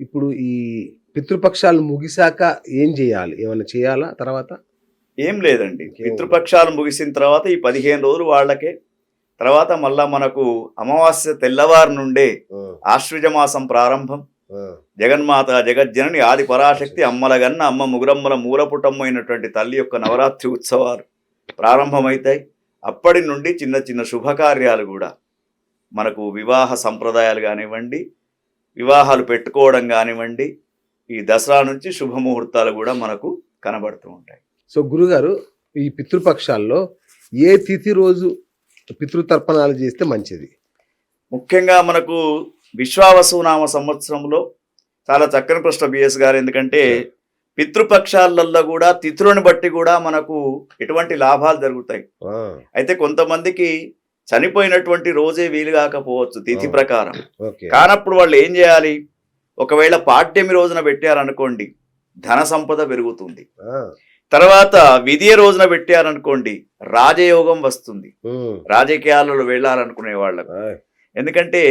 ఇప్పుడు ఈ పితృపక్షాలు ముగిశాక ఏం చేయాలి? ఏమైనా చేయాలా తర్వాత? ఏం లేదండి. పితృపక్షాలు ముగిసిన తర్వాత ఈ పదిహేను రోజులు వాళ్ళకే. తర్వాత మళ్ళా మనకు అమావాస్య తెల్లవారు నుండే ఆశ్వజ మాసం ప్రారంభం. జగన్మాత జగజ్జనని ఆది పరాశక్తి అమ్మలగన్న అమ్మ ముగురమ్మల మూలపుటమ్మ అయినటువంటి తల్లి యొక్క నవరాత్రి ఉత్సవాలు ప్రారంభమవుతాయి అప్పటి నుండి చిన్న చిన్న శుభకార్యాలు కూడా మనకు వివాహ సంప్రదాయాలు కానివ్వండి వివాహాలు పెట్టుకోవడం కానివ్వండి ఈ దసరా నుంచి శుభముహూర్తాలు కూడా మనకు కనబడుతూ ఉంటాయి. సో గురుగారు ఈ పితృపక్షాల్లో ఏ తిథి రోజు పితృతర్పణాలు చేస్తే మంచిది? ముఖ్యంగా మనకు విశ్వావసునామ సంవత్సరంలో చాలా చక్కని ప్రశ్న బిఎస్ గారు ఎందుకంటే పితృపక్షాలలో కూడా తిథులను బట్టి కూడా మనకు ఎటువంటి లాభాలు జరుగుతాయి. అయితే కొంతమందికి చనిపోయినటువంటి రోజే వీలు కాకపోవచ్చు తిథి. ప్రకారం. కానప్పుడు వాళ్ళు ఏం చేయాలి? ఒకవేళ పాడ్యమి రోజున పెట్టారనుకోండి ధన సంపద పెరుగుతుంది. తర్వాత విధియ రోజున పెట్టారనుకోండి రాజయోగం వస్తుంది. రాజకీయాలలో వెళ్ళాలనుకునే వాళ్ళకు. ఎందుకంటే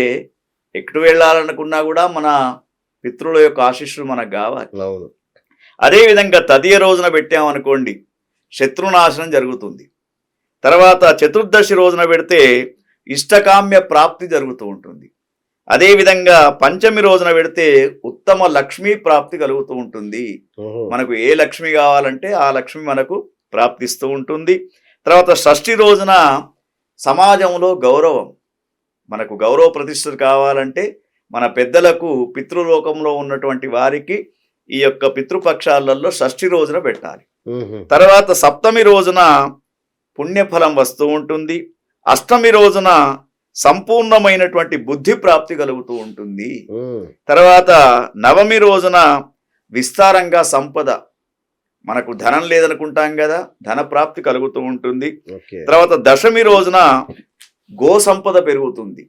ఎక్కడ వెళ్ళాలనుకున్నా కూడా మన పితృల యొక్క ఆశీస్సులు మనకు కావాలి. అదేవిధంగా తదియ రోజున పెట్టామనుకోండి శత్రునాశనం జరుగుతుంది. తర్వాత చతుర్దశి రోజున పెడితే ఇష్టకామ్య ప్రాప్తి జరుగుతూ ఉంటుంది. అదేవిధంగా పంచమి రోజున పెడితే ఉత్తమ లక్ష్మీ ప్రాప్తి కలుగుతూ ఉంటుంది. మనకు ఏ లక్ష్మి కావాలంటే ఆ లక్ష్మి మనకు ప్రాప్తిస్తూ ఉంటుంది. తర్వాత షష్ఠి రోజున సమాజంలో గౌరవం. మనకు గౌరవ ప్రతిష్టలు కావాలంటే మన పెద్దలకు పితృలోకంలో ఉన్నటువంటి వారికి ఈ యొక్క పితృపక్షాలలో షష్ఠి రోజున పెట్టాలి. తర్వాత సప్తమి రోజున పుణ్యఫలం వస్తూ ఉంటుంది. అష్టమి రోజున సంపూర్ణమైనటువంటి బుద్ధి ప్రాప్తి కలుగుతూ ఉంటుంది. తర్వాత నవమి రోజున విస్తారంగా సంపద. మనకు ధనం లేదనుకుంటాం కదా ధన ప్రాప్తి కలుగుతూ ఉంటుంది. తర్వాత దశమి రోజున గో సంపద పెరుగుతుంది.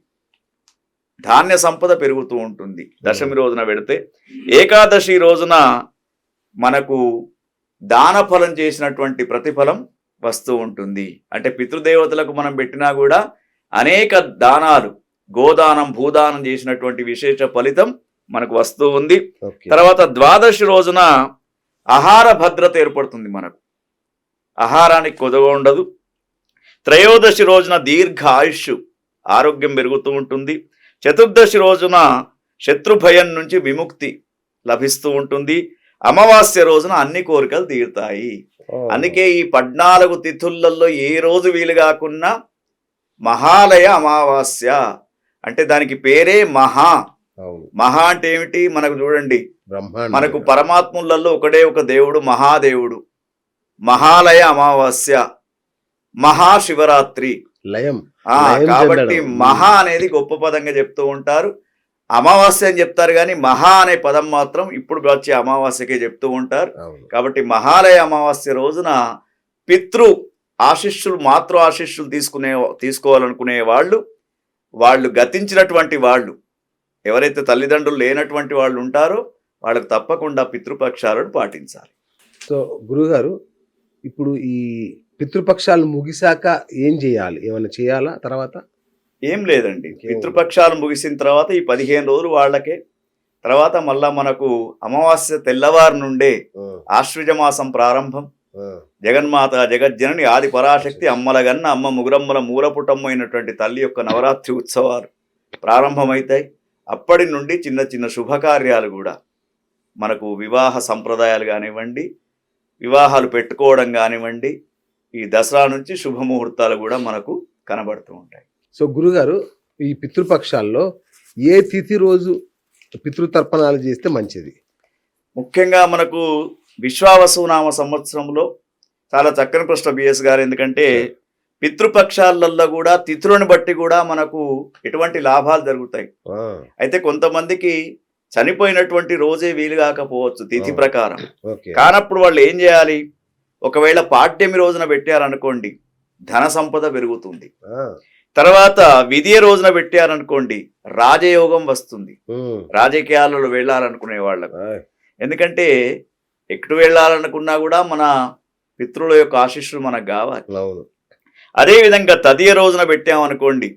ధాన్య సంపద పెరుగుతూ ఉంటుంది. దశమి రోజున పెడితే ఏకాదశి రోజున మనకు దాన ఫలం చేసినటువంటి ప్రతిఫలం వస్తూ ఉంటుంది. అంటే పితృదేవతలకు మనం పెట్టినా కూడా అనేక దానాలు గోదానం భూదానం చేసినటువంటి విశేష ఫలితం మనకు వస్తూ ఉంది. తర్వాత ద్వాదశి రోజున ఆహార భద్రత ఏర్పడుతుంది మనకు. ఆహారానికి కొదవ ఉండదు. త్రయోదశి రోజున దీర్ఘ ఆయుష్ ఆరోగ్యం పెరుగుతూ ఉంటుంది. చతుర్దశి రోజున శత్రు భయం నుంచి విముక్తి లభిస్తూ ఉంటుంది. అమావాస్య రోజున అన్ని కోరికలు తీరుతాయి. అందుకే ఈ పద్నాలుగు తిథులలో ఏ రోజు వీలు కాకున్నా మహాలయ అమావాస్య. అంటే దానికి పేరే మహా. మహా అంటే ఏమిటి? మనకు చూడండి. మనకు పరమాత్ములలో ఒకడే ఒక దేవుడు మహాదేవుడు. మహాలయ అమావాస్య. మహాశివరాత్రి. లయం. కాబట్టి. మహా అనేది గొప్ప పదంగా చెప్తూ ఉంటారు. అమావాస్య అని చెప్తారు కానీ మహా అనే పదం మాత్రం ఇప్పుడు వచ్చే అమావాస్యకే చెప్తూ ఉంటారు. కాబట్టి మహాలయ అమావాస్య రోజున పితృ ఆశిష్యులు మాతృ ఆశిష్యులు తీసుకునే తీసుకోవాలనుకునే వాళ్ళు వాళ్ళు గతించినటువంటి వాళ్ళు ఎవరైతే తల్లిదండ్రులు లేనటువంటి వాళ్ళు ఉంటారో వాళ్ళకు తప్పకుండా పితృపక్షాలను పాటించాలి. సో గురుగారు ఇప్పుడు ఈ పితృపక్షాలు ముగిశాక ఏం చేయాలి? ఏమైనా చేయాలా తర్వాత? ఏం లేదండి. పితృపక్షాలు ముగిసిన తర్వాత ఈ పదిహేను రోజులు వాళ్ళకే. తర్వాత మళ్ళా మనకు అమావాస్య తెల్లవారు నుండే ఆ, ఆశ్వజ మాసం ప్రారంభం. జగన్మాత జగజ్జనని ఆది పరాశక్తి అమ్మలగన్న అమ్మ ముగురమ్మల మూలపుటమ్మ అయినటువంటి తల్లి యొక్క నవరాత్రి ఉత్సవాలు ప్రారంభమవుతాయి అప్పటి నుండి చిన్న చిన్న శుభకార్యాలు కూడా మనకు వివాహ సంప్రదాయాలు కానివ్వండి వివాహాలు పెట్టుకోవడం కానివ్వండి ఈ దసరా నుంచి శుభముహూర్తాలు కూడా మనకు కనబడుతూ ఉంటాయి. సో గురుగారు ఈ పితృపక్షాల్లో ఏ తిథి రోజు పితృతర్పణాలు చేస్తే మంచిది? ముఖ్యంగా మనకు విశ్వావసునామ సంవత్సరంలో చాలా చక్కని ప్రశ్న బిఎస్ గారు ఎందుకంటే పితృపక్షాలలో కూడా తిథులను బట్టి కూడా మనకు ఎటువంటి లాభాలు జరుగుతాయి. అయితే కొంతమందికి చనిపోయినటువంటి రోజే వీలు కాకపోవచ్చు తిథి. ప్రకారం. కానప్పుడు వాళ్ళు ఏం చేయాలి? ఒకవేళ పాడ్యమి రోజున పెట్టారనుకోండి ధన సంపద పెరుగుతుంది. తర్వాత విధియ రోజున పెట్టారనుకోండి రాజయోగం వస్తుంది. రాజకీయాలలో వెళ్ళాలనుకునే వాళ్ళకు. ఎందుకంటే ఎక్కడ వెళ్ళాలనుకున్నా కూడా మన పితృల యొక్క ఆశీస్సులు మనకు కావాలి. అదేవిధంగా తదియ రోజున పెట్టామనుకోండి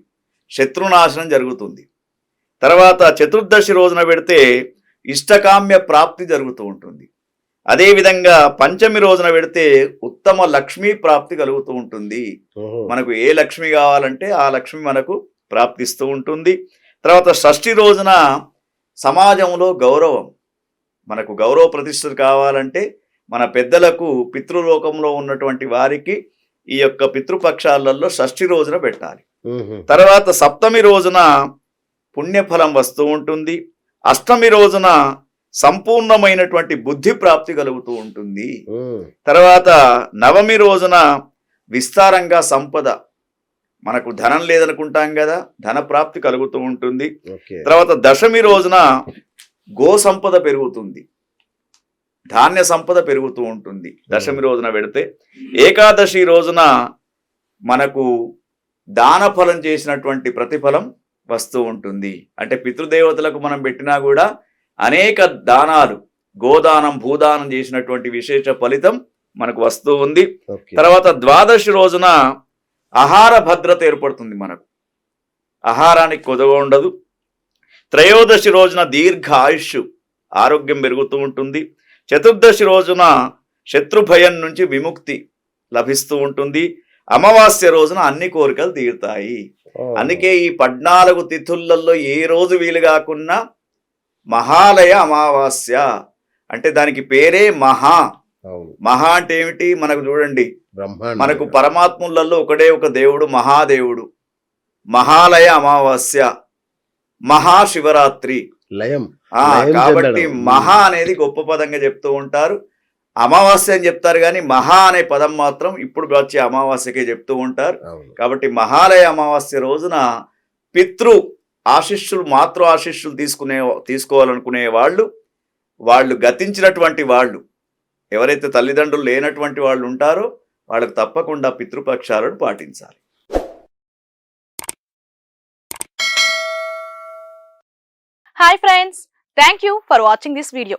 శత్రునాశనం జరుగుతుంది. తర్వాత చతుర్దశి రోజున పెడితే ఇష్టకామ్య ప్రాప్తి జరుగుతూ ఉంటుంది. అదేవిధంగా పంచమి రోజున పెడితే ఉత్తమ లక్ష్మీ ప్రాప్తి కలుగుతూ ఉంటుంది. మనకు ఏ లక్ష్మి కావాలంటే ఆ లక్ష్మి మనకు ప్రాప్తిస్తూ ఉంటుంది. తర్వాత షష్ఠి రోజున సమాజంలో గౌరవం. మనకు గౌరవ ప్రతిష్టలు కావాలంటే మన పెద్దలకు పితృలోకంలో ఉన్నటువంటి వారికి ఈ యొక్క పితృపక్షాలలో షష్ఠి రోజున పెట్టాలి. తర్వాత సప్తమి రోజున పుణ్యఫలం వస్తూ ఉంటుంది. అష్టమి రోజున సంపూర్ణమైనటువంటి బుద్ధి ప్రాప్తి కలుగుతూ ఉంటుంది. తర్వాత నవమి రోజున విస్తారంగా సంపద. మనకు ధనం లేదనుకుంటాం కదా ధన ప్రాప్తి కలుగుతూ ఉంటుంది. తర్వాత దశమి రోజున గో సంపద పెరుగుతుంది. ధాన్య సంపద పెరుగుతూ ఉంటుంది. దశమి రోజున పెడితే ఏకాదశి రోజున మనకు దాన ఫలం చేసినటువంటి ప్రతిఫలం వస్తూ ఉంటుంది. అంటే పితృదేవతలకు మనం పెట్టినా కూడా అనేక దానాలు గోదానం భూదానం చేసినటువంటి విశేష ఫలితం మనకు వస్తూ ఉంది. తర్వాత ద్వాదశి రోజున ఆహార భద్రత ఏర్పడుతుంది మనకు. ఆహారానికి కొదవ ఉండదు. త్రయోదశి రోజున దీర్ఘ ఆయుష్ ఆరోగ్యం పెరుగుతూ ఉంటుంది. చతుర్దశి రోజున శత్రు భయం నుంచి విముక్తి లభిస్తూ ఉంటుంది. అమావాస్య రోజున అన్ని కోరికలు తీరుతాయి. అందుకే ఈ పద్నాలుగు తిథులలో ఏ రోజు వీలు కాకున్నా మహాలయ అమావాస్య అంటే దానికి పేరే మహా. మహా అంటే ఏమిటి? మనకు చూడండి. మనకు పరమాత్ములలో ఒకడే ఒక దేవుడు మహాదేవుడు. మహాలయ అమావాస్య మహాశివరాత్రి. లయం. కాబట్టి. మహా అనేది గొప్ప పదంగా చెప్తూ ఉంటారు. అమావాస్య అని చెప్తారు కానీ మహా అనే పదం మాత్రం ఇప్పుడు వచ్చే అమావాస్యకే చెప్తూ ఉంటారు. కాబట్టి మహాలయ అమావాస్య రోజున పితృ ఆశిష్యులు మాతృ ఆశిష్యులు తీసుకునే తీసుకోవాలనుకునే వాళ్ళు వాళ్ళు గతించినటువంటి వాళ్ళు ఎవరైతే తల్లిదండ్రులు లేనటువంటి వాళ్ళు ఉంటారో వాళ్ళకు తప్పకుండా పితృపక్షాలను పాటించాలి. Hi friends thank you for watching this video